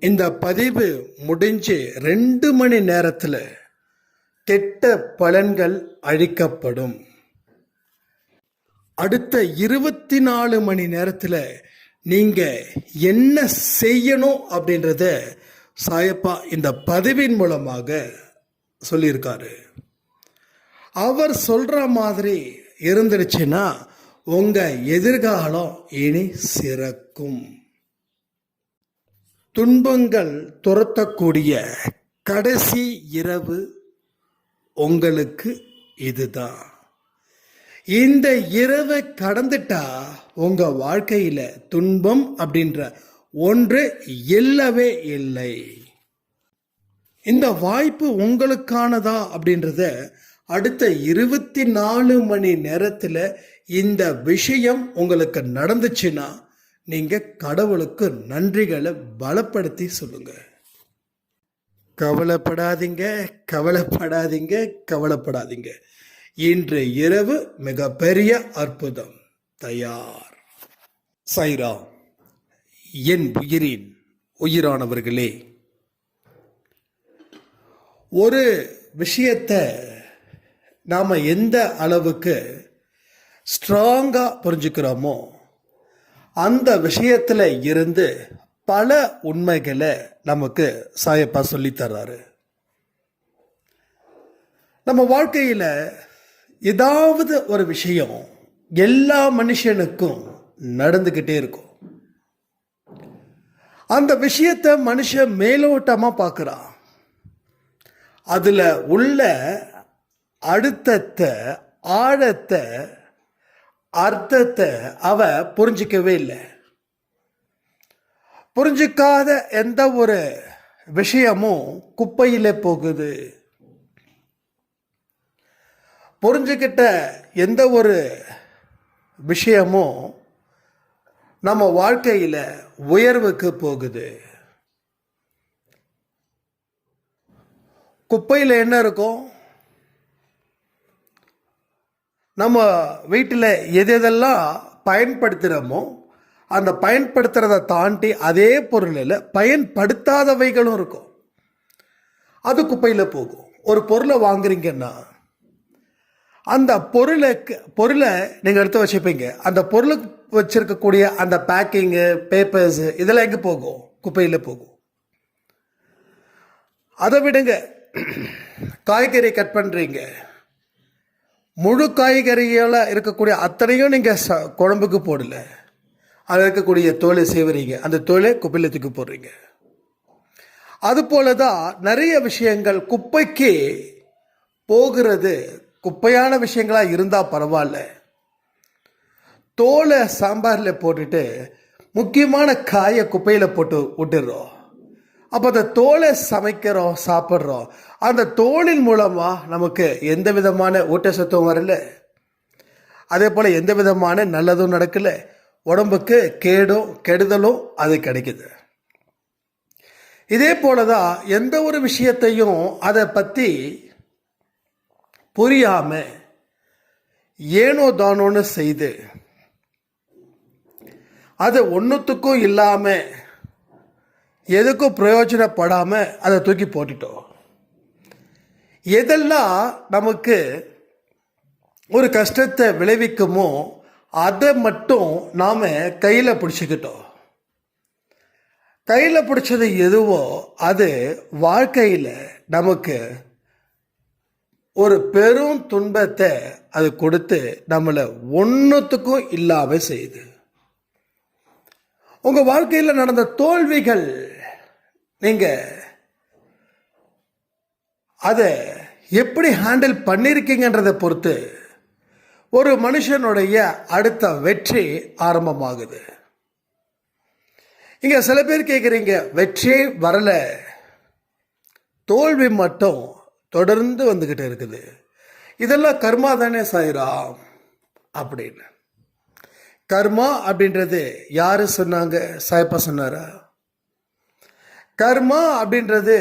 இந்த பதிவு முடிஞ்சு ரெண்டு மணி நேரத்தில் கெட்ட பலன்கள் அழிக்கப்படும். அடுத்த இருபத்தி நாலு மணி நேரத்தில் நீங்கள் என்ன செய்யணும் அப்படின்றத சாயப்பா இந்த பதிவின் மூலமாக சொல்லியிருக்காரு. அவர் சொல்கிற மாதிரி இருந்துருச்சுன்னா உங்கள் எதிர்காலம் இனி சிறக்கும். துன்பங்கள் துரத்தக்கூடிய கடைசி இரவு உங்களுக்கு இதுதான். இந்த இரவை கடந்துட்டா உங்க வாழ்க்கையில துன்பம் அப்படின்ற ஒன்று இல்லவே இல்லை. இந்த வாய்ப்பு உங்களுக்கானதா அப்படின்றத அடுத்த இருபத்தி நாலு மணி நேரத்தில் இந்த விஷயம் உங்களுக்கு நடந்துச்சுன்னா நீங்கள் கடவுளுக்கு நன்றிகளை பலப்படுத்தி சொல்லுங்க. கவலைப்படாதீங்க கவலைப்படாதீங்க கவலைப்படாதீங்க. இன்று இரவு மிகப்பெரிய அற்புதம். தயார். சைரா என் உயிரின் உயிரானவர்களே. ஒரு விஷயத்தை நாம் எந்த அளவுக்கு ஸ்ட்ராங்காக புரிஞ்சுக்கிறோமோ அந்த விஷயத்தில் இருந்து பல உண்மைகளை நமக்கு சாயப்பா சொல்லித் தர்றாரு. நம்ம வாழ்க்கையில் ஏதாவது ஒரு விஷயம் எல்லா மனுஷனுக்கும் நடந்துக்கிட்டே இருக்கும். அந்த விஷயத்தை மனுஷன் மேலோட்டமாக பார்க்குறான். அதில் உள்ள அழுத்தத்தை ஆழத்தை அர்த்தத்தை அவ புரிஞ்சிக்கவே இல்லை. புரிஞ்சிக்காத எந்த ஒரு விஷயமும் குப்பையில் போகுது. புரிஞ்சுக்கிட்ட எந்த ஒரு விஷயமும் நம்ம வாழ்க்கையில் உயர்வுக்கு போகுது. குப்பையில் என்ன இருக்கும்? நம்ம வீட்டில் எது எதெல்லாம் பயன்படுத்துகிறோமோ அந்த பயன்படுத்துகிறத தாண்டி அதே பொருளில் பயன்படுத்தாதவைகளும் இருக்கும். அது குப்பையில் போகும். ஒரு பொருளை வாங்குறீங்கன்னா அந்த பொருளுக்கு பொருளை நீங்கள் எடுத்து வச்சுப்பீங்க. அந்த பொருளுக்கு வச்சுருக்கக்கூடிய அந்த பேக்கிங்கு பேப்பர்ஸு இதெல்லாம் எங்கே போகும்? குப்பையில் போகும். அதை விடுங்க. காய்கறி கட் பண்ணுறீங்க முழு காய்கறிகளில் இருக்கக்கூடிய அத்தனையும் நீங்கள் ச குழம்புக்கு போடல. அதில் இருக்கக்கூடிய தோலை சேவறீங்க. அந்த தோலை குப்பையில் தூக்கி போடுறீங்க. அதுபோல தான் நிறைய விஷயங்கள் குப்பைக்கு போகிறது குப்பையான விஷயங்களாக இருந்தால் பரவாயில்ல. தோலை சாம்பாரில் போட்டுட்டு முக்கியமான காயை குப்பையில் போட்டு விட்டுடுறோம் அப்போ அந்த தோலை சமைக்கிறோம் சாப்பிட்றோம். அந்த தோலின் மூலமாக நமக்கு எந்த விதமான ஊட்டச்சத்தும் வரல. அதே போல் எந்த விதமான நல்லதும் நடக்கல. உடம்புக்கு கேடும் கெடுதலும் அது கிடைக்குது. இதே போல தான் எந்த ஒரு விஷயத்தையும் அதை பற்றி புரியாமல் ஏனோ தானோன்னு செய்து அது ஒன்றுத்துக்கும் இல்லாமல் எதுக்கும் பிரயோஜனப்படாமல் அதை தூக்கி போட்டுட்டோம். எதெல்லாம் நமக்கு ஒரு கஷ்டத்தை விளைவிக்குமோ அதை மட்டும் நாம் கையில் பிடிச்சிக்கிட்டோம். கையில் பிடிச்சது எதுவோ அது வாழ்க்கையில் நமக்கு ஒரு பெரும் துன்பத்தை அது கொடுத்து நம்மளை ஒன்றுத்துக்கும் இல்லாமல் செய்யுது. உங்கள் வாழ்க்கையில் நடந்த தோல்விகள் நீங்கள் அதை எப்படி ஹேண்டில் பண்ணியிருக்கீங்கன்றதை பொறுத்து ஒரு மனுஷனுடைய அடுத்த வெற்றி ஆரம்பமாகுது. இங்கே சில பேர் கேட்குறீங்க வெற்றியே வரல. தோல்வி மட்டும் தொடர்ந்து வந்துக்கிட்டு இருக்குது. இதெல்லாம் கர்மா தானே சாயிராம். அப்படின்னு. கர்மா அப்படின்றது யாரு சொன்னாங்க? சாயப்பா சொன்னாரா? கர்மா அப்படின்றது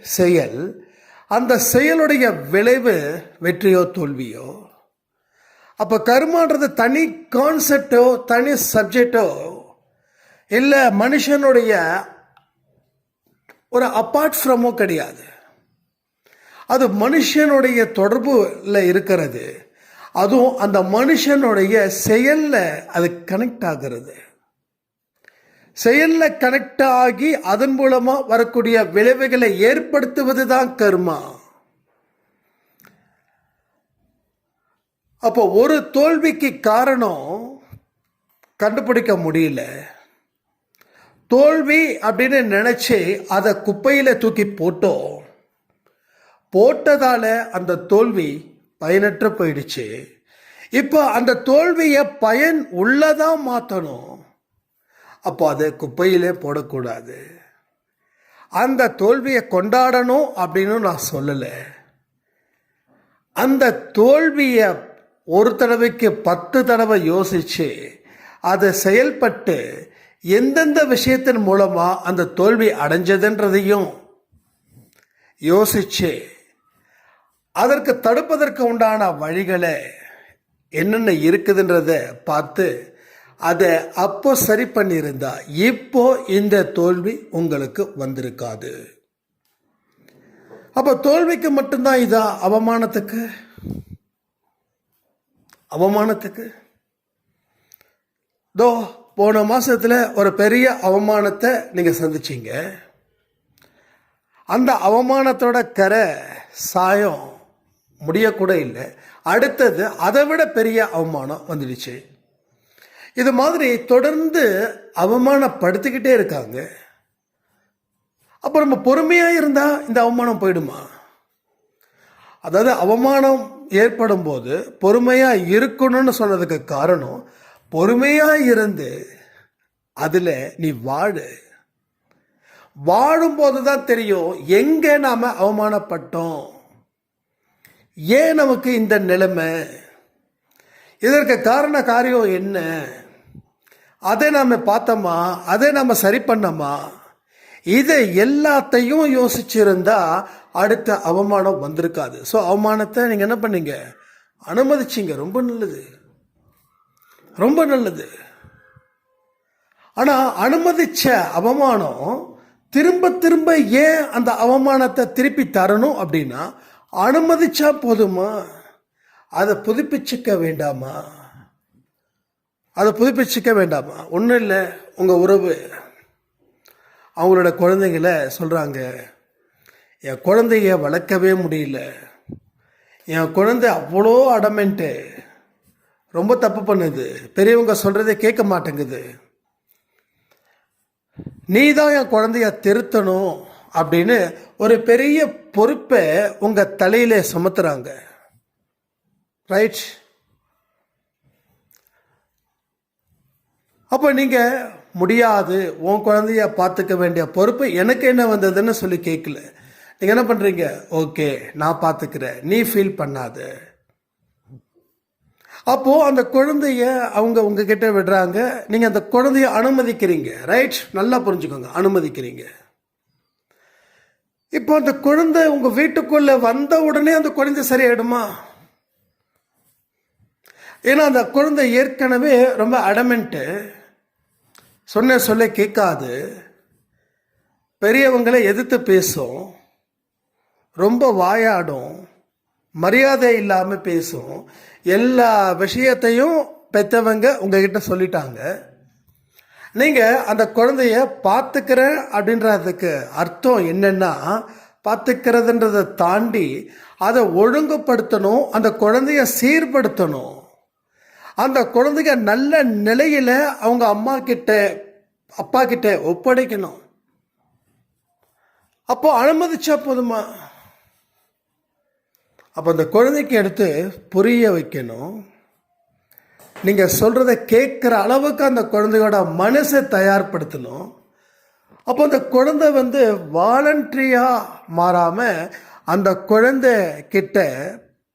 செயல். அந்த செயலுடைய விளைவு வெற்றியோ தோல்வியோ. அப்போ கர்மான்றது தனி கான்செப்டோ தனி சப்ஜெக்டோ இல்லை மனுஷனுடைய ஒரு அப்பார்ட் ஃப்ரமோ கிடையாது. அது மனுஷனுடைய தொடர்புல இருக்கிறது. அதுவும் அந்த மனுஷனுடைய செயலில் அது கனெக்ட் ஆகிறது. செயல்ல கனெக்ட் ஆகி அதன் மூலமா வரக்கூடிய விளைவுகளை ஏற்படுத்துவது தான் கர்மா. அப்போ ஒரு தோல்விக்கு காரணம் கண்டுபிடிக்க முடியல. தோல்வி அப்படின்னு நினைச்சு அதை குப்பையில் தூக்கி போட்டோம். போட்டதால அந்த தோல்வி பயனற்று போயிடுச்சு. இப்போ அந்த தோல்வியை பயன் உள்ளதா மாற்றணும் அப்போ அதை குப்பையிலே போடக்கூடாது. அந்த தோல்வியை கொண்டாடணும் அப்படின்னு நான் சொல்லலை. அந்த தோல்வியை ஒரு தடவைக்கு பத்து தடவை யோசித்து அதை செயல்பட்டு எந்தெந்த விஷயத்தின் மூலமாக அந்த தோல்வி அடைஞ்சதுன்றதையும் யோசித்து அதற்கு தடுப்பதற்கு உண்டான வழிகளை என்னென்ன இருக்குதுன்றதை பார்த்து அதை அப்போ சரி பண்ணியிருந்தா இப்போ இந்த தோல்வி உங்களுக்கு வந்திருக்காது. அப்போ தோல்விக்கு மட்டும்தான் இதா அவமானத்துக்கு? அவமானத்துக்கு? தோ போன மாசத்துல ஒரு பெரிய அவமானத்தை நீங்க சந்திச்சீங்க. அந்த அவமானத்தோட கரை சாயம் முடியக்கூட இல்லை. அடுத்தது அதை விட பெரிய அவமானம் வந்துடுச்சு. இது மாதிரி தொடர்ந்து அவமானப்படுத்திக்கிட்டே இருக்காங்க. அப்போ நம்ம பொறுமையாக இருந்தால் இந்த அவமானம் போயிடுமா? அதாவது அவமானம் ஏற்படும் போது பொறுமையாக இருக்கணும்னு சொன்னதுக்கு காரணம் பொறுமையாக இருந்து அதில் நீ வாழு. வாழும்போது தான் தெரியும் எங்கே நாம் அவமானப்பட்டோம். ஏன் நமக்கு இந்த நிலைமை? இதற்கு காரண காரியம் என்ன? அதை நாம் பார்த்தோமா? அதை நாம் சரி பண்ணோமா? இதை எல்லாத்தையும் யோசிச்சிருந்தா அடுத்த அவமானம் வந்திருக்காது. ஸோ அவமானத்தை நீங்கள் என்ன பண்ணீங்க? அனுமதிச்சிங்க. ரொம்ப நல்லது. ரொம்ப நல்லது. ஆனால் அனுமதிச்ச அவமானம் திரும்ப திரும்ப ஏன் அந்த அவமானத்தை திருப்பி தரணும் அப்படின்னா அனுமதிச்சா போதுமா? அதை புதுப்பிச்சுக்க வேண்டாமா? அதை புதுப்பிச்சுக்க வேண்டாமா? ஒன்றும் இல்லை உங்கள் உறவு. அவங்களோட குழந்தைங்கள சொல்கிறாங்க என் குழந்தைய வளர்க்கவே முடியல. என் குழந்தை அவ்வளோ அடமெண்ட்டு ரொம்ப தப்பு பண்ணுது. பெரியவங்க சொல்கிறதே கேட்க மாட்டேங்குது. நீ தான் என் குழந்தைய திருத்தணும் அப்படின்னு ஒரு பெரிய பொறுப்பை உங்கள் தலையிலே சுமத்துறாங்க. ரைட் அப்போ நீங்கள் முடியாது. உன் குழந்தைய பார்த்துக்க வேண்டிய பொறுப்பு எனக்கு என்ன வந்ததுன்னு சொல்லி கேட்கல நீங்கள் என்ன பண்ணுறீங்க ஓகே நான் பார்த்துக்கிறேன். நீ ஃபீல் பண்ணாத. அப்போது அந்த குழந்தைய அவங்க உங்ககிட்ட விடுறாங்க. நீங்கள் அந்த குழந்தைய அனுமதிக்கிறீங்க. ரைட் நல்லா புரிஞ்சுக்கோங்க. அனுமதிக்கிறீங்க. இப்போ அந்த குழந்தை உங்கள் வீட்டுக்குள்ளே வந்த உடனே அந்த குழந்தை சரியாயிடுமா? ஏன்னா அந்த குழந்தை ஏற்கனவே ரொம்ப அடமெண்ட்டு சொன்ன சொல்ல கேட்காது. பெரியவங்களை எதிர்த்து பேசும். ரொம்ப வாயாடும். மரியாதை இல்லாமல் பேசும். எல்லா விஷயத்தையும் பெற்றவங்க உங்ககிட்ட சொல்லிட்டாங்க. நீங்கள் அந்த குழந்தைய பார்த்துக்கிறேன் அப்படின்றதுக்கு அர்த்தம் என்னென்னா பார்த்துக்கிறதுன்றதை தாண்டி அதை ஒழுங்குபடுத்தணும் அந்த குழந்தைய சீர்படுத்தணும். அந்த குழந்தைங்க நல்ல நிலையில் அவங்க அம்மா கிட்ட அப்பா கிட்ட ஒப்படைக்கணும். அப்போ அனுமதிச்சா போதுமா? அப்போ அந்த குழந்தைக்கு எடுத்து புரிய வைக்கணும். நீங்கள் சொல்கிறத கேட்குற அளவுக்கு அந்த குழந்தையோட மனசை தயார்படுத்தணும். அப்போ அந்த குழந்தை வந்து வாலண்ட்ரியாக மாறாமல் அந்த குழந்தை கிட்ட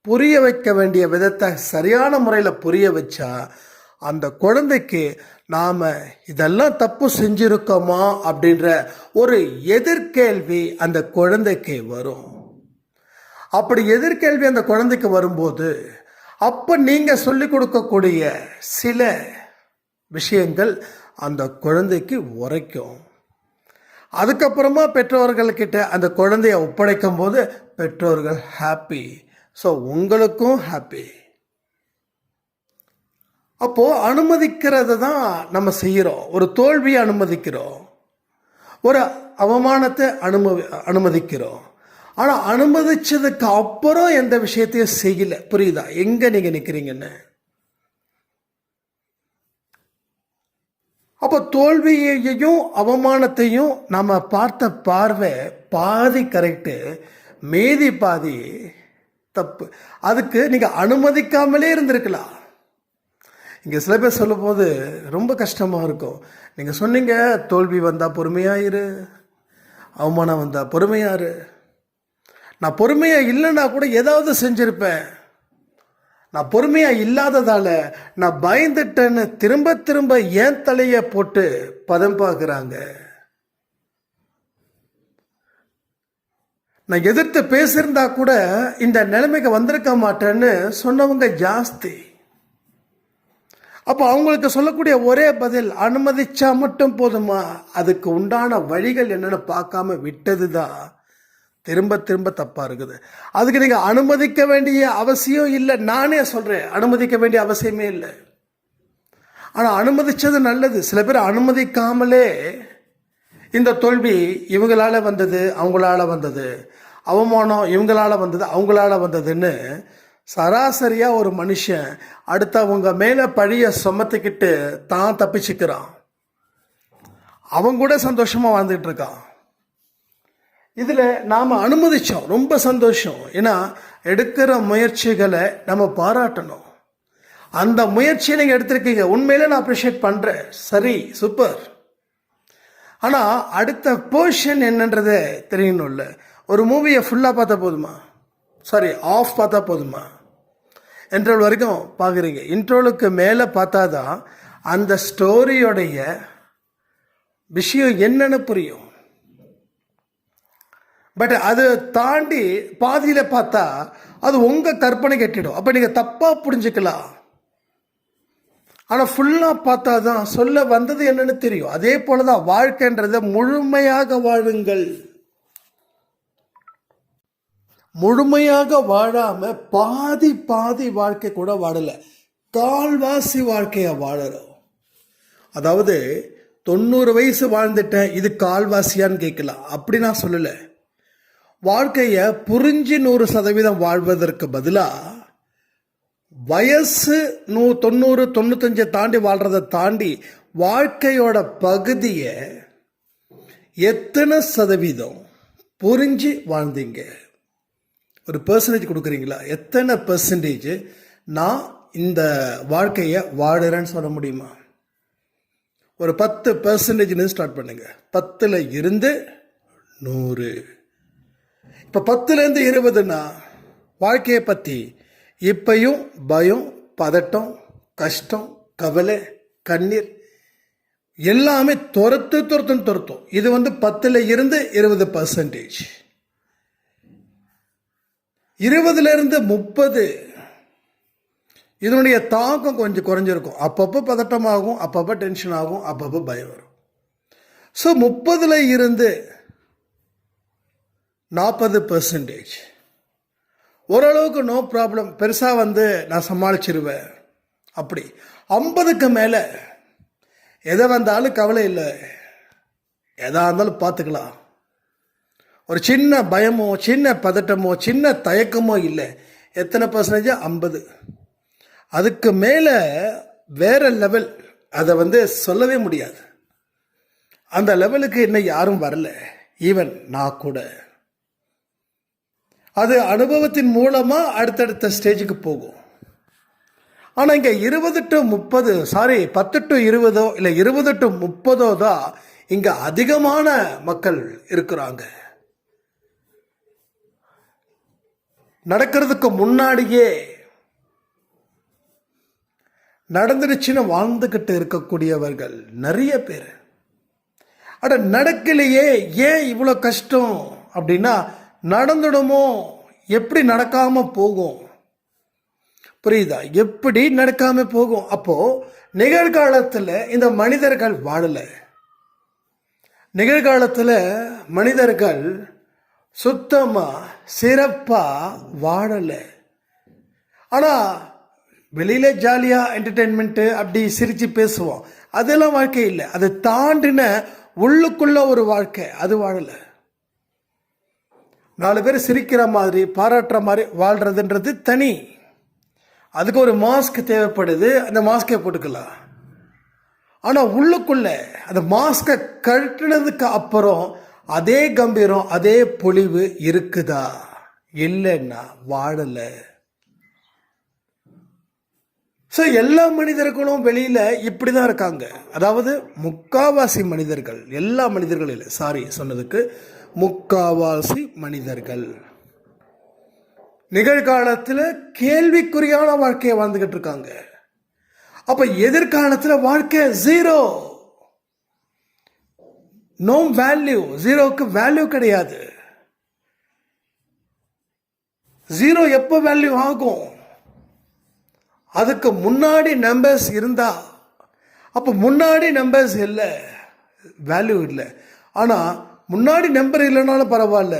புரிய வைக்க வேண்டிய விதத்தை சரியான முறையில் புரிய வச்சா அந்த குழந்தைக்கு நாம் இதெல்லாம் தப்பு செஞ்சுருக்கோமா அப்படின்ற ஒரு எதிர்கேள்வி அந்த குழந்தைக்கு வரும். அப்படி எதிர்கேள்வி அந்த குழந்தைக்கு வரும்போது அப்போ நீங்கள் சொல்லிக் கொடுக்கக்கூடிய சில விஷயங்கள் அந்த குழந்தைக்கு உரைக்கும். அதுக்கப்புறமா பெற்றோர்கள்கிட்ட அந்த குழந்தைய ஒப்படைக்கும் போது பெற்றோர்கள் ஹாப்பி ஸோ உங்களுக்கும் ஹாப்பி அப்போது அனுமதிக்கிறது தான் நம்ம செய்கிறோம். ஒரு தோல்வியை அனுமதிக்கிறோம். ஒரு அவமானத்தை அனுமதி அனுமதிக்கிறோம். ஆனால் அனுமதிச்சதுக்கு அப்புறம் எந்த விஷயத்தையும் செய்யல. புரியுதா? எங்கே நீங்கள் நிற்கிறீங்கன்னு அப்போ தோல்வியையும் அவமானத்தையும் நம்ம பார்த்த பார்வை பாதி கரெக்டு மீதி பாதி தப்பு. அதுக்கு நீங்கள் அனுமதிக்காமலே இருந்திருக்கலாம். இங்கே சில பேர் சொல்லும்போது ரொம்ப கஷ்டமாக இருக்கும். நீங்கள் சொன்னீங்க தோல்வி வந்தால் பொறுமையாயிரு அவமானம் வந்தால் பொறுமையாரு நான் பொறுமையாக இல்லைன்னா கூட ஏதாவது செஞ்சுருப்பேன். நான் பொறுமையாக இல்லாததால் நான் பயந்துட்டேன்னு திரும்ப திரும்ப ஏன் தலையை போட்டு பதம் பார்க்குறாங்க நான் எதிர்த்து பேசியிருந்தா கூட இந்த நிலைமைக்கு வந்திருக்க மாட்டேன்னு சொன்னவங்க ஜாஸ்தி. அப்போ அவங்களுக்கு சொல்லக்கூடிய ஒரே பதில் அனுமதிச்சா மட்டும் போதுமா? அதுக்கு உண்டான வழிகள் என்னென்னு பார்க்காம விட்டது தான் திரும்ப திரும்ப தப்பாக இருக்குது. அதுக்கு நீங்கள் அனுமதிக்க வேண்டிய அவசியம் இல்லை. நானே சொல்கிறேன் அனுமதிக்க வேண்டிய அவசியமே இல்லை. ஆனால் அனுமதித்தது நல்லது. சில பேர் அனுமதிக்காமலே இந்த தோல்வி இவங்களால வந்தது அவங்களால வந்தது. அவமானம் இவங்களால வந்தது அவங்களால வந்ததுன்னு சராசரியாக ஒரு மனுஷன் அடுத்தவங்க மேலே பழிய சுமத்திக்கிட்டு தான் தப்பிச்சுக்கிறான். அவன் கூட சந்தோஷமாக வாழ்ந்துட்டு இருக்கான். இதில் நாம் அனுமதித்தோம் ரொம்ப சந்தோஷம். ஏன்னா எடுக்கிற முயற்சிகளை நம்ம பாராட்டணும். அந்த முயற்சியை நீங்கள் எடுத்திருக்கீங்க. உண்மையில நான் அப்ரிஷியேட் பண்ணுறேன் சரி சூப்பர் ஆனால் அடுத்த போர்ஷன் என்னன்றது தெரியணும்ல ஒரு மூவியை ஃபுல்லாக பார்த்தா போதுமா? சாரி ஆஃப் பார்த்தா போதுமா? இன்ட்ரோல் வரைக்கும் பார்க்குறீங்க. இன்ட்ரோலுக்கு மேலே பார்த்தா தான் அந்த ஸ்டோரியோடைய விஷயம் என்னென்னு புரியும். பட் அதை தாண்டி பாதியில் பார்த்தா அது உங்கள் கற்பனை கெட்டிடும். அப்போ நீங்கள் தப்பாக புரிஞ்சுக்கலாம். ஆனால் ஃபுல்லாக பார்த்தா தான் சொல்ல வந்தது என்னன்னு தெரியும். அதே போல தான் வாழ்க்கைன்றதை முழுமையாக வாழுங்கள். முழுமையாக வாழாம பாதி பாதி வாழ்க்கை கூட வாழலை. கால்வாசி வாழ்க்கையை வாழறோம். அதாவது தொண்ணூறு வயசு வாழ்ந்துட்டேன் இது கால்வாசியான்னு கேட்கலாம். அப்படி நான் சொல்லலை. வாழ்க்கையை புரிஞ்சு நூறு சதவீதம் வாழ்வதற்கு பதிலாக வயசு நூ தொண்ணூறு தொண்ணூத்தஞ்சை தாண்டி வாழ்றதை தாண்டி வாழ்க்கையோட பகுதியை எத்தனை சதவீதம் புரிஞ்சு வாழ்ந்தீங்க? ஒரு பர்சன்டேஜ் கொடுக்குறீங்களா? எத்தனை பர்சன்டேஜ் நான் இந்த வாழ்க்கையை வாடுறேன்னு சொல்ல முடியுமா? ஒரு பத்து பர்சன்டேஜ்னு ஸ்டார்ட் பண்ணுங்க. பத்தில் இருந்து நூறு. இப்போ பத்துலேருந்து இருபதுன்னா வாழ்க்கையை பற்றி இப்பையும் பயம் பதட்டம் கஷ்டம் கவலை கண்ணீர் எல்லாமே துரத்து துரத்துன்னு துரத்தும். இது வந்து பத்தில் இருந்து இருபது பர்சன்டேஜ் இருபதுலேருந்து முப்பது. இதனுடைய தாக்கம் கொஞ்சம் குறைஞ்சிருக்கும். அப்பப்போ பதட்டமாகும் அப்பப்போ டென்ஷன் ஆகும் அப்பப்போ பயம் வரும். ஸோ முப்பதில் இருந்து நாற்பது பர்சன்டேஜ் ஓரளவுக்கு நோ ப்ராப்ளம் பெருசாக வந்து நான் சமாளிச்சிருவேன். அப்படி. ஐம்பதுக்கு மேலே எதை வந்தாலும் கவலை இல்லை. எதாக இருந்தாலும் பார்த்துக்கலாம். ஒரு சின்ன பயமோ சின்ன பதட்டமோ சின்ன தயக்கமோ இல்லை. எத்தனை பர்சன்டேஜோ ஐம்பது. அதுக்கு மேலே வேறு லெவல் அதை வந்து சொல்லவே முடியாது. அந்த லெவலுக்கு இன்னும் யாரும் வரல. ஈவன் நான் கூட. அது அனுபவத்தின் மூலமாக அடுத்தடுத்த ஸ்டேஜுக்கு போகும். ஆனால் இங்கே இருபது டு முப்பது சாரி பத்து டு இருபதோ இல்லை இருபது டு முப்பதோ தான் இங்கே அதிகமான மக்கள் இருக்கிறாங்க. நடக்கிறதுக்கு முன்னாடியே நடந்துடுச்சுன்னு வாழ்ந்துக்கிட்டு இருக்கக்கூடியவர்கள் நிறைய பேர். அட நடக்கலையே ஏன் இவ்வளோ கஷ்டம் அப்படின்னா நடந்துடுமோ? எப்படி நடக்காமல் போகும்? புரியுதா? எப்படி நடக்காம போகும்? அப்போ நிகழ்காலத்தில் இந்த மனிதர்கள் வாழலை. நிகழ்காலத்தில் மனிதர்கள் சுத்தமாக சிறப்பாக வாழலை. ஆனால் வெளியில் ஜாலியாக என்டர்டெயின்மெண்ட்டு அப்படி சிரித்து பேசுவோம். அதெல்லாம் வாழ்க்கை இல்லை. அதை தாண்டின உள்ளுக்குள்ள ஒரு வாழ்க்கை. அது வாழலை. நாலு பேர் சிரிக்கிற மாதிரி பாராட்டுற மாதிரி வாழ்கிறதுன்றது தனி. அதுக்கு ஒரு மாஸ்க் தேவைப்படுது. அந்த மாஸ்கை போட்டுக்கலாம். ஆனால் உள்ளுக்குள்ளே அந்த மாஸ்கை கட்டினதுக்கு அப்புறம் அதே கம்பீரம் அதே பொழிவு இருக்குதா? இல்லைன்னா வாழலை. ஸோ எல்லா மனிதர்களும் வெளியில் இப்படி தான் இருக்காங்க. அதாவது முக்காவாசி மனிதர்கள் எல்லா மனிதர்களும் இல்லை சாரி சொன்னதுக்கு முக்காவாசி மனிதர்கள். நிகழ்காலத்தில் கேள்விக்குறியான வாழ்க்கையை வாழ்ந்துகிட்டு இருக்காங்க. அப்ப எதிர்காலத்தில் வாழ்க்கை ஜீரோ நோ வேல்யூ ஜீரோவுக்கு வேல்யூ கிடையாது. ஜீரோ எப்போ வேல்யூ ஆகும்? அதுக்கு முன்னாடி நம்பர்ஸ் இருந்தா. அப்போ முன்னாடி நம்பர்ஸ் இல்லை. வேல்யூ இல்லை. ஆனால் முன்னாடி நம்பர் இல்லைனாலும் பரவாயில்ல.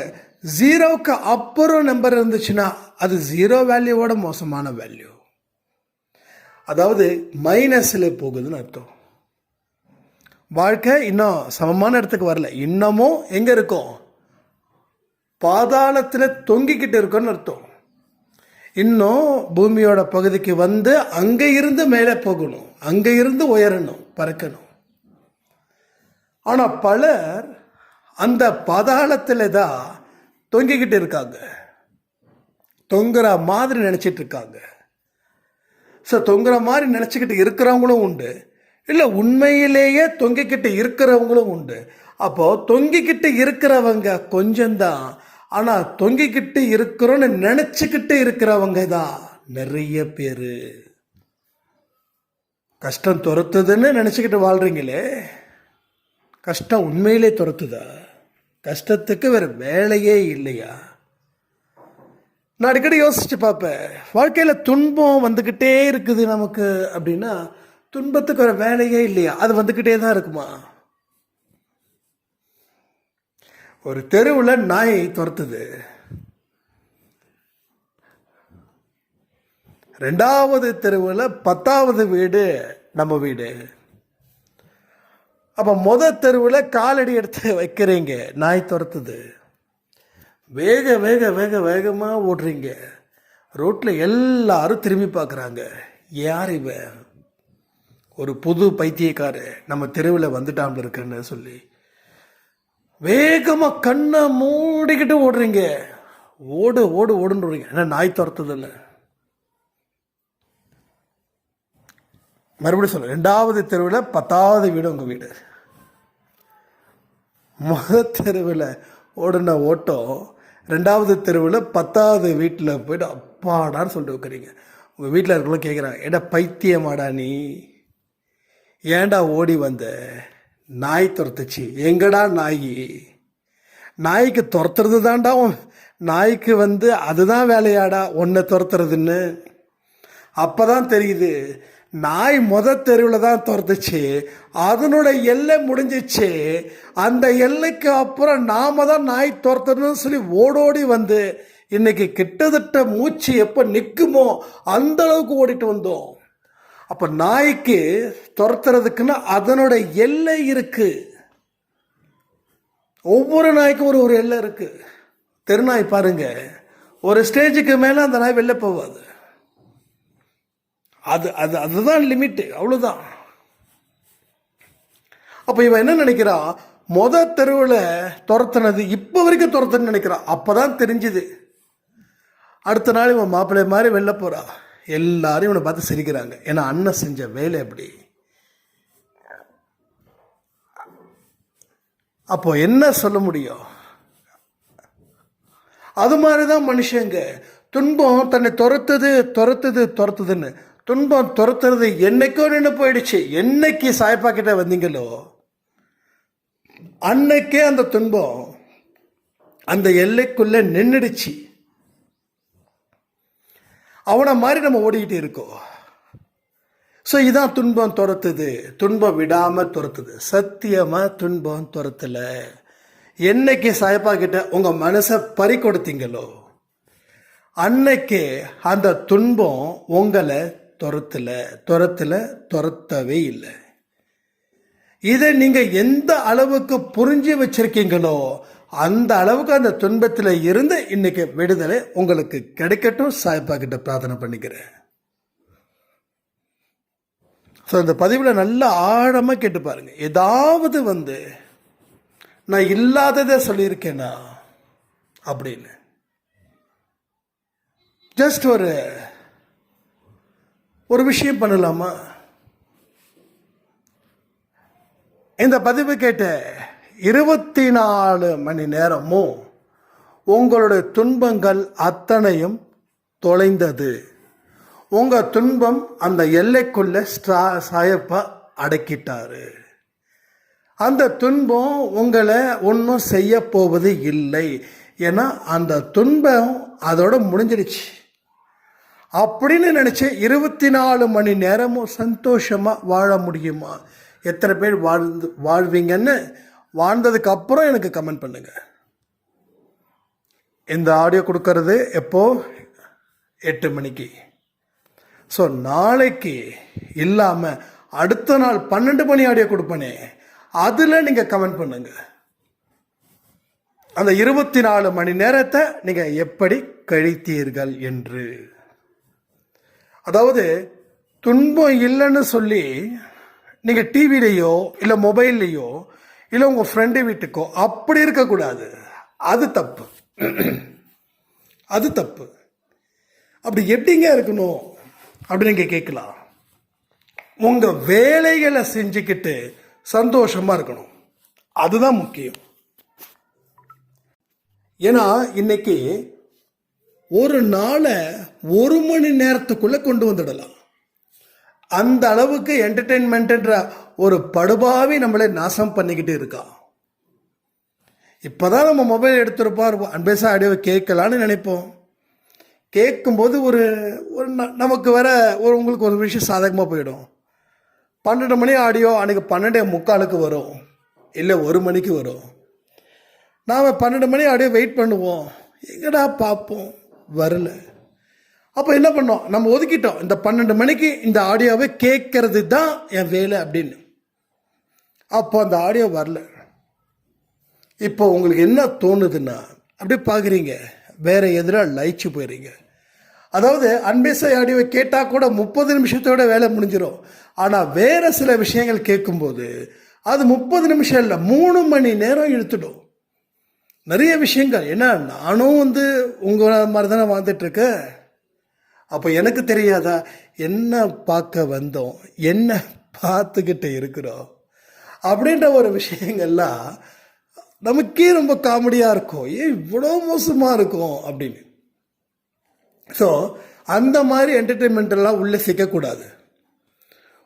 ஜீரோவுக்கு அப்புறம் நம்பர் இருந்துச்சுன்னா அது ஜீரோ வேல்யூவோட மோசமான வேல்யூ அதாவது மைனஸில் போகுதுன்னு அர்த்தம். வாழ்க்கை இன்னும் சமமான இடத்துக்கு வரல. இன்னமும் எங்கே இருக்கும்? பாதாளத்தில் தொங்கிக்கிட்டு இருக்கோன்னு அர்த்தம். இன்னும் பூமியோட பகுதிக்கு வந்து அங்கே இருந்து மேலே போகணும். அங்கே இருந்து உயரணும் பறக்கணும். ஆனால் பலர் அந்த பதாளத்தில் தான் தொங்கிக்கிட்டு இருக்காங்க. தொங்குற மாதிரி நினச்சிட்டு இருக்காங்க. ஸோ தொங்குற மாதிரி நினச்சிக்கிட்டு இருக்கிறவங்களும் உண்டு. இல்லை உண்மையிலேயே தொங்கிக்கிட்டு இருக்கிறவங்களும் உண்டு. அப்போது தொங்கிக்கிட்டு இருக்கிறவங்க கொஞ்சம்தான் ஆனால் தொங்கிக்கிட்டு இருக்கிறோன்னு நினச்சிக்கிட்டு இருக்கிறவங்க தான் நிறைய பேர். கஷ்டம் துரத்துதுன்னு நினச்சிக்கிட்டு வாழ்கிறீங்களே கஷ்டம் உண்மையிலே துரத்துதா? கஷ்டத்துக்கு வேறு வேலையே இல்லையா? நான் அடிக்கடி யோசிச்சு பார்ப்பேன். வாழ்க்கையில் துன்பம் வந்துக்கிட்டே இருக்குது நமக்கு அப்படின்னா துன்பத்துக்கு ஒரு வேலையே இல்லையா? அது வந்துக்கிட்டே தான் இருக்குமா? ஒரு தெருவில் நாய் துரத்துது. ரெண்டாவது தெருவில் பத்தாவது வீடு நம்ம வீடு. அப்போ மொத தெருவில் காலடி எடுத்து வைக்கிறீங்க. நாய் துரத்துது. வேக வேக வேக வேகமாக ஓடுறீங்க. ரோட்டில் எல்லாரும் திரும்பி பார்க்குறாங்க யார் இவன் ஒரு புது பைத்தியக்காரு நம்ம தெருவில் வந்துட்டாமல் இருக்குன்னு சொல்லி. வேகமாக கண்ணை மூடிக்கிட்டு ஓடுறீங்க. ஓடு ஓடு ஓடுன்னு ஏன்னா நாய் துரத்துதில்ல மறுபடியும் சொல்ல ரெண்டாவது தெருவில் பத்தாவது வீடு உங்கள் வீடு. முத தெருவில் ஓடின ஓட்டம் ரெண்டாவது தெருவில் பத்தாவது வீட்டில் போய்ட்டு அப்பாடான்னு சொல்லிட்டு வைக்கிறீங்க உங்கள் வீட்டில் இருக்கலாம் கேட்குறாங்க ஏடா பைத்தியமாடா நீ? ஏன்டா ஓடி வந்த? நாய் துரத்துச்சு. எங்கடா நாய்? நாய்க்கு துரத்துறது தான்டா நாய்க்கு வந்து அதுதான் வேலையாடா ஒன்றை துரத்துறதுன்னு. அப்போ தான் தெரியுது நாய் முத தெருவில் தான் துரத்துச்சு. அதனோட எல்லை முடிஞ்சிச்சு. அந்த எல்லைக்கு அப்புறம் நாம தான் நாய் துரத்தணும்னு சொல்லி ஓடோடி வந்து இன்னைக்கு கிட்டத்தட்ட மூச்சு எப்போ நிற்குமோ அந்த அளவுக்கு ஓடிட்டு வந்தோம். அப்போ நாய்க்கு துரத்துறதுக்குன்னா அதனோட எல்லை இருக்கு. ஒவ்வொரு நாய்க்கும் ஒரு ஒரு எல்லை இருக்கு. தெருநாய் பாருங்க. ஒரு ஸ்டேஜுக்கு மேலே அந்த நாய் வெளில போகாது. அது அது அதுதான் லிமிட்டு அவ்வளோதான் அப்போ இவன் என்ன நினைக்கிறான் மொத தெருவில் துரத்துனது இப்போ வரைக்கும் துரத்துன்னு நினைக்கிறான் அப்போ தான் தெரிஞ்சுது. அடுத்த நாள் இவன் மாப்பிள்ளை மாதிரி வெளில போகிறா எல்லாரும் இவனை பார்த்து சிரிக்கிறாங்க. ஏன்னா அண்ணன் செஞ்ச வேலை எப்படி அப்போ என்ன சொல்ல முடியும்? அது மாதிரி தான் மனுஷங்க. துன்பம் தன்னை துரத்துது துரத்துது துரத்துதுன்னு. துன்பம் துரத்துறது என்னைக்கோ நின்று போயிடுச்சு. என்னைக்கு சாய்ப்பா கிட்ட வந்தீங்களோ அன்னைக்கே அந்த துன்பம் அந்த எல்லைக்குள்ள நின்றுடுச்சு அவனை மாதிரி நம்ம ஓடிக்கிட்டு இருக்கோம். ஸோ இதான் துன்பம் துரத்துது. துன்பம் விடாமல் துரத்துது. சத்தியமாக துன்பம் துரத்தலை. என்னைக்கு சாய்ப்பா கிட்ட உங்கள் மனசை பறி கொடுத்தீங்களோ அன்னைக்கு அந்த துன்பம் உங்களை துரத்தில் துரத்தில் துரத்தவே இல்லை. இதை நீங்கள் எந்த அளவுக்கு புரிஞ்சு வச்சிருக்கீங்களோ அந்த அளவுக்கு அந்த துன்பத்தில் இருந்து இன்னைக்கு விடுதலை உங்களுக்கு கிடைக்கட்டும். சாய்ப்பா கிட்ட பிரார்த்தனை பண்ணிக்கிறேன். ஸோ இந்த பதிவில் நல்லா ஆழமாக கேட்டு பாருங்க. ஏதாவது வந்து நான் இல்லாததை சொல்லியிருக்கேனா? அப்படின்னு. ஜஸ்ட் ஒரு ஒரு விஷயம் பண்ணலாமா? இந்த பதிவு கேட்ட இருபத்தி நாலு மணி நேரமும் உங்களுடைய துன்பங்கள் அத்தனையும் தொலைந்தது. உங்கள் துன்பம் அந்த எல்லைக்குள்ளே ஸ்ட்ரா சாயப்பா அடக்கிட்டாரு. அந்த துன்பம் உங்களை ஒன்றும் செய்ய போவது இல்லை. ஏன்னா அந்த துன்பம் அதோட முடிஞ்சிடுச்சு. அப்படின்னு நினச்சி இருபத்தி நாலு மணி நேரமும் சந்தோஷமாக வாழ முடியுமா? எத்தனை பேர் வாழ்ந்து வாழ்வீங்கன்னு வாழ்ந்ததுக்கு அப்புறம் எனக்கு கமெண்ட் பண்ணுங்க. இந்த ஆடியோ கொடுக்கறது எப்போ? எட்டு மணிக்கு. ஸோ நாளைக்கு இல்லாமல் அடுத்த நாள் பன்னெண்டு மணி ஆடியோ கொடுப்பனே அதில் நீங்கள் கமெண்ட் பண்ணுங்க. அந்த இருபத்தி நாலு மணி நேரத்தை நீங்கள் எப்படி கழித்தீர்கள் என்று. அதாவது துன்பம் இல்லைன்னு சொல்லி நீங்கள் டிவிலேயோ இல்லை மொபைல்லையோ இல்லை உங்கள் ஃப்ரெண்டு வீட்டுக்கோ அப்படி இருக்கக்கூடாது. அது தப்பு. அது தப்பு. அப்படி எப்படிங்க இருக்கணும்? அப்படின்னு நீங்கள் கேட்கலாம். உங்கள் வேலைகளை செஞ்சுக்கிட்டு சந்தோஷமாக இருக்கணும். அதுதான் முக்கியம். ஏன்னா இன்னைக்கு ஒரு நாளை ஒரு மணி நேரத்துக்குள்ளே கொண்டு வந்துடலாம். அந்த அளவுக்கு என்டர்டெயின்மெண்ட்ன்ற ஒரு படுபாவி நம்மளை நாசம் பண்ணிக்கிட்டு இருக்கா. இப்போதான் நம்ம மொபைல் எடுத்திருப்போம் அன்பேசா ஆடியோ கேட்கலான்னு நினைப்போம். கேட்கும்போது ஒரு ஒரு ந- நமக்கு வர ஒரு உங்களுக்கு ஒரு விஷயம் சாதகமாக போயிடும். பன்னெண்டு மணி ஆடியோ அன்றைக்கி பன்னெண்டே முக்காலுக்கு வரும். இல்லை ஒரு மணிக்கு வரும். நாம் பன்னெண்டு மணி ஆடியோ வெயிட் பண்ணுவோம். எங்கடா பார்ப்போம். வரல. அப்போ என்ன பண்ணோம்? நம்ம ஒதுக்கிட்டோம். இந்த பன்னெண்டு மணிக்கு இந்த ஆடியோவை கேட்கறது தான் என் வேலை அப்படின்னு. அப்போ அந்த ஆடியோ வரல. இப்போ உங்களுக்கு என்ன தோணுதுன்னா அப்படியே பார்க்குறீங்க வேற எதிராக லயிச்சு போயிடுறீங்க. அதாவது அன்பேசை ஆடியோவை கேட்டால் கூட முப்பது நிமிஷத்தோட வேலை முடிஞ்சிடும் ஆனால் வேற சில விஷயங்கள் கேட்கும்போது அது முப்பது நிமிஷம் இல்லை மூணு மணி நேரம் இழுத்துடும். நிறைய விஷயங்கள். ஏன்னா நானும் வந்து உங்கள் மாதிரி தானே வாழ்ந்துட்டுருக்கேன். அப்போ எனக்கு தெரியாதா என்ன பார்க்க வந்தோம் என்ன பார்த்துக்கிட்டு இருக்கிறோம் அப்படின்ற ஒரு விஷயங்கள்லாம் நமக்கே ரொம்ப காமெடியாக இருக்கும். ஏன் இவ்வளோ மோசமாக இருக்கும் அப்படின்னு. ஸோ அந்த மாதிரி என்டர்டெயின்மெண்ட்டெல்லாம் உள்ளே சிக்கக்கூடாது.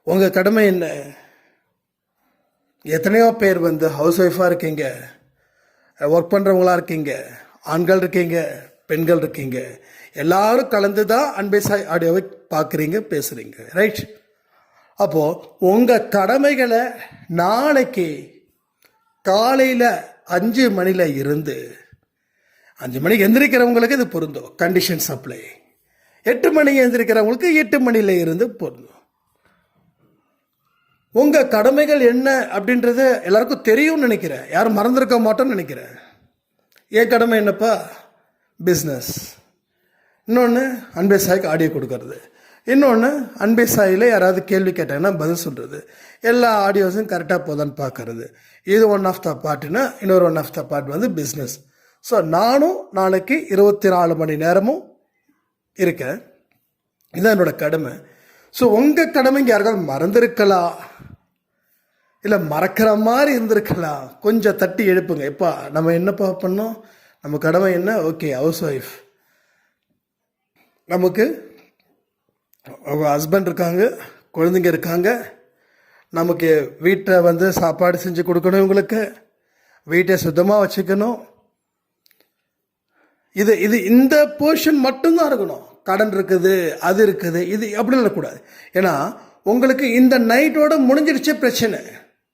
உங்கள் கடமை என்ன? எத்தனையோ பேர் வந்து ஹவுஸ் ஒய்ஃபாக இருக்கீங்க. ஒர்க் பண்ணுறவங்களா இருக்கீங்க ஆண்கள் இருக்கீங்க பெண்கள் இருக்கீங்க எல்லாரும் கலந்து தான் அன்பேசாய் ஆடியோவை பார்க்குறீங்க பேசுகிறீங்க ரைட் அப்போது உங்கள் கடமைகளை நாளைக்கு காலையில் அஞ்சு மணியில் இருந்து அஞ்சு மணிக்கு எந்திரிக்கிறவங்களுக்கு இது பொருந்தும். கண்டிஷன் சப்ளை எட்டு மணிக்கு எந்திரிக்கிறவங்களுக்கு எட்டு மணியில் இருந்து பொருந்தும். உங்கள் கடமைகள் என்ன அப்படின்றது எல்லாருக்கும் தெரியும்னு நினைக்கிறேன். யாரும் மறந்துருக்க மாட்டோம்னு நினைக்கிறேன். என் கடமை என்னப்பா? பிஸ்னஸ் இன்னொன்று அன்பே சாய்க்கு ஆடியோ கொடுக்கறது. இன்னொன்று அன்பே சாயில் யாராவது கேள்வி கேட்டாங்கன்னா பதில் சொல்கிறது எல்லா ஆடியோஸும் கரெக்டாக போதான்னு பார்க்கறது இது ஒன் ஆஃப் த பார்ட்டுன்னா இன்னொரு ஒன் ஆஃப் த பார்ட் வந்து பிஸ்னஸ் ஸோ நானும் நாளைக்கு இருபத்தி நாலு மணி நேரமும் இருக்கேன். இதுதான் என்னோட கடமை. ஸோ உங்கள் கடமைங்க யாருக்காவது மறந்துருக்கலாம் இல்லை மறக்கிற மாதிரி இருந்திருக்கலாம். கொஞ்சம் தட்டி எழுப்புங்க. எப்பா நம்ம என்னப்பா பண்ணோம்? நம்ம கடமை என்ன? ஓகே ஹவுஸ் ஒய்ஃப் நமக்கு அவங்க ஹஸ்பண்ட் இருக்காங்க குழந்தைங்க இருக்காங்க. நமக்கு வீட்டை வந்து சாப்பாடு செஞ்சு கொடுக்கணும் இவங்களுக்கு. வீட்டை சுத்தமாக வச்சுக்கணும். இது இது இந்த போர்ஷன் மட்டும்தான் இருக்கணும். கடன் இருக்குது அது இருக்குது இது அப்படின்னு இருக்கக்கூடாது. ஏன்னா உங்களுக்கு இந்த நைட்டோட முடிஞ்சிடுச்சே பிரச்சனை.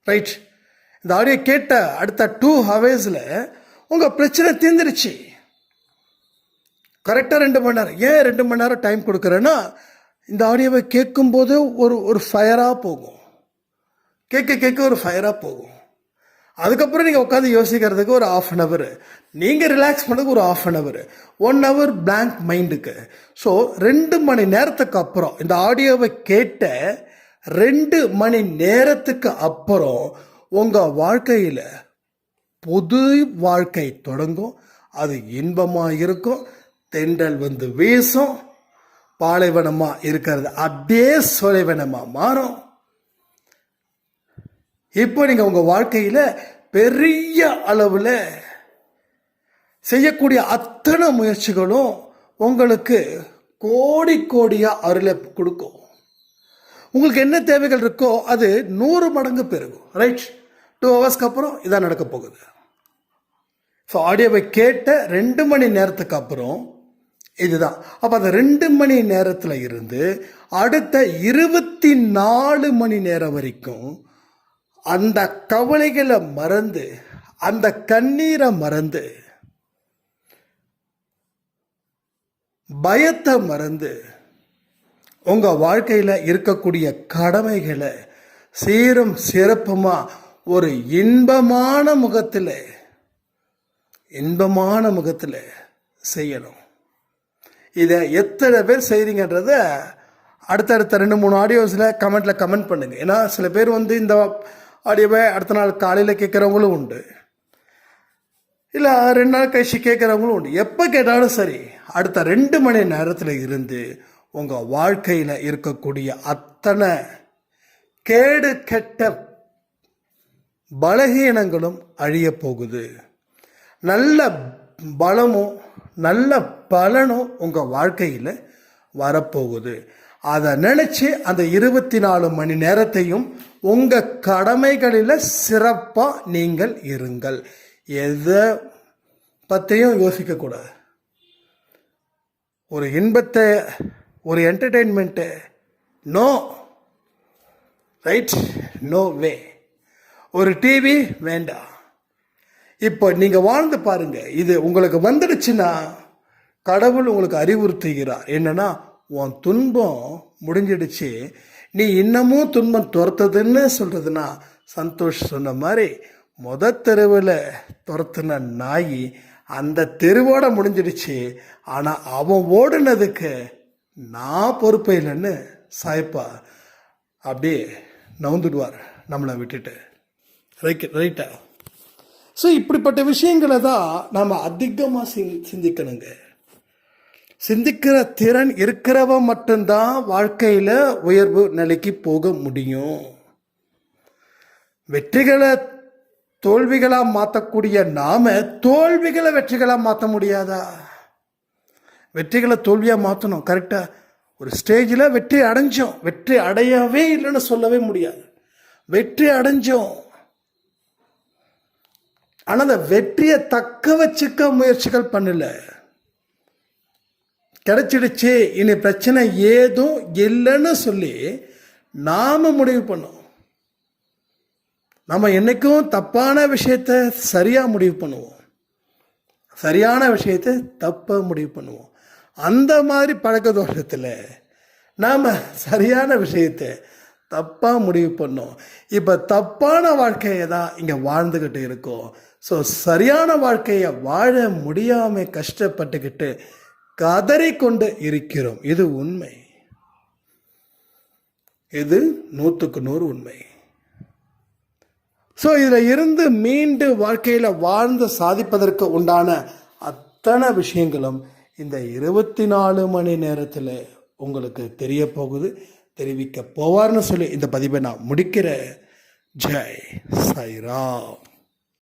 ரைட் இந்த ஆடியோ கேட்ட அடுத்த டூ ஹவர்ஸில் உங்கள் பிரச்சனை தீர்ந்துருச்சு. கரெக்டாக ரெண்டு மணி நேரம். ஏன் ரெண்டு மணி நேரம் டைம் கொடுக்குறேன்னா இந்த ஆடியோவை கேட்கும்போது ஒரு ஒரு ஃபயராக போகும். கேட்க கேட்க ஒரு ஃபயராக போகும். அதுக்கப்புறம் நீங்கள் உட்காந்து யோசிக்கிறதுக்கு ஒரு ஆஃப் அன் ஹவர் நீங்கள் ரிலாக்ஸ் பண்ணதுக்கு ஒரு half an hour one hour blank மைண்டுக்கு ஸோ ரெண்டு மணி நேரத்துக்கு அப்புறம் இந்த ஆடியோவை கேட்ட ரெண்டு மணி நேரத்துக்கு அப்புறம் உங்கள் வாழ்க்கையில் புது வாழ்க்கை தொடங்கும். அது இன்பமாக இருக்கும். தென்றல் வந்து வீசும். பாலைவனமாக இருக்கிறது அப்படியே சொலைவனமாக மாறும். இப்போ நீங்கள் உங்கள் வாழ்க்கையில் பெரிய அளவில் செய்யக்கூடிய அத்தனை முயற்சிகளும் உங்களுக்கு கோடி கோடியாக அருளை கொடுக்கும். உங்களுக்கு என்ன தேவைகள் இருக்கோ அது நூறு மடங்கு பெருகும். ரைட் டூ ஹவர்ஸ்க்கு அப்புறம் இதான் நடக்க போகுது. ஸோ ஆடியோவை கேட்ட ரெண்டு மணி நேரத்துக்கு அப்புறம் இதுதான். அப்போ அந்த ரெண்டு மணி நேரத்தில் இருந்து அடுத்த இருபத்தி நாலு மணி நேரம் வரைக்கும் அந்த கவலைகளை மறந்து அந்த கண்ணீரை மறந்து பயத்தை மறந்து உங்கள் வாழ்க்கையில் இருக்கக்கூடிய கடமைகளை சீரும் சிறப்புமா? ஒரு இன்பமான முகத்தில் இன்பமான முகத்தில் செய்யணும். இதை எத்தனை பேர் செய்கிறீங்கன்றத அடுத்தடுத்த ரெண்டு மூணு ஆடியோஸில் கமெண்ட்டில் கமெண்ட் பண்ணுங்கள் ஏன்னா சில பேர் வந்து இந்த ஆடியோவை அடுத்த நாள் காலையில் கேட்குறவங்களும் உண்டு. இல்லை ரெண்டு நாள் கழிச்சு கேட்குறவங்களும் உண்டு. எப்போ கேட்டாலும் சரி அடுத்த ரெண்டு மணி நேரத்தில் இருந்து உங்கள் வாழ்க்கையில் இருக்கக்கூடிய அத்தனை கேடு கெட்ட பலகீனங்களும் அழிய போகுது. நல்ல பலமும் நல்ல பலனும் உங்கள் வாழ்க்கையில் வரப்போகுது. அதை நினச்சி அந்த இருபத்தி நாலு மணி நேரத்தையும் உங்கள் கடமைகளில் சிறப்பாக நீங்கள் இருங்கள். எதை பற்றியும் யோசிக்கக்கூடாது. ஒரு இன்பத்தை ஒரு entertainment no right no way ஒரு டிவி வேண்டாம். இப்போ நீங்கள் வாழ்ந்து பாருங்கள் இது உங்களுக்கு வந்துடுச்சுன்னா கடவுள் உங்களுக்கு அறிவுறுத்துகிறார். என்னன்னா உன் துன்பம் முடிஞ்சிடுச்சு. நீ இன்னமும் துன்பம் துரத்துதுன்னு சொல்கிறதுனா சந்தோஷ் சொன்ன மாதிரி முத தெருவில் துரத்துன நாய் அந்த தெருவோட முடிஞ்சிடுச்சு. ஆனால் அவன் ஓடுனதுக்கு நான் பொறுப்பே இல்லைன்னு சாய்ப்பா அப்படியே நவுந்துடுவார் நம்மளை விட்டுட்டு. ரைட் ரைட்டா ஸோ இப்படிப்பட்ட விஷயங்களை தான் நாம் அதிகமாக சிந் சிந்திக்கணுங்க. சிந்திக்கிற திறன் இருக்கிறவன் மட்டும்தான் வாழ்க்கையில் உயர்வு நிலைக்கு போக முடியும். வெற்றிகளை தோல்விகளாக மாற்றக்கூடிய நாம தோல்விகளை வெற்றிகளாக மாற்ற முடியாதா? வெற்றிகளை தோல்வியாக மாற்றணும் கரெக்டாக ஒரு ஸ்டேஜில் வெற்றி அடைஞ்சோம். வெற்றி அடையவே இல்லைன்னு சொல்லவே முடியாது. வெற்றி அடைஞ்சோம். ஆனால் அந்த வெற்றியை தக்க வச்சுக்க முயற்சிகள் பண்ணல. கிடைச்சிடுச்சு. இனி பிரச்சனை ஏதும் இல்லைன்னு சொல்லி நாம முடிவு பண்ணோம். நம்ம என்னைக்கும் தப்பான விஷயத்த சரியாக முடிவு பண்ணுவோம். சரியான விஷயத்தை தப்பாக முடிவு பண்ணுவோம். அந்த மாதிரி பழக்க தோஷத்தில் நாம் சரியான விஷயத்தை தப்பாக முடிவு பண்ணோம். இப்போ தப்பான வாழ்க்கையை தான் இங்கே வாழ்ந்துக்கிட்டு இருக்கோம். ஸோ சரியான வாழ்க்கையை வாழ முடியாமல் கஷ்டப்பட்டுக்கிட்டு கதறிக்கொண்டு இருக்கிறோம். இது உண்மை. இது நூற்றுக்கு நூறு உண்மை. ஸோ இதில் இருந்து மீண்டு வாழ்க்கையில் வாழ்ந்து சாதிப்பதற்கு உண்டான அத்தனை விஷயங்களும் இந்த இருபத்தி நாலு மணி நேரத்தில் உங்களுக்கு தெரிய போகுது தெரிவிக்க போவார்னு சொல்லி இந்த பதிவை நான் முடிக்கிறேன். ஜெய் சாய்ராம்.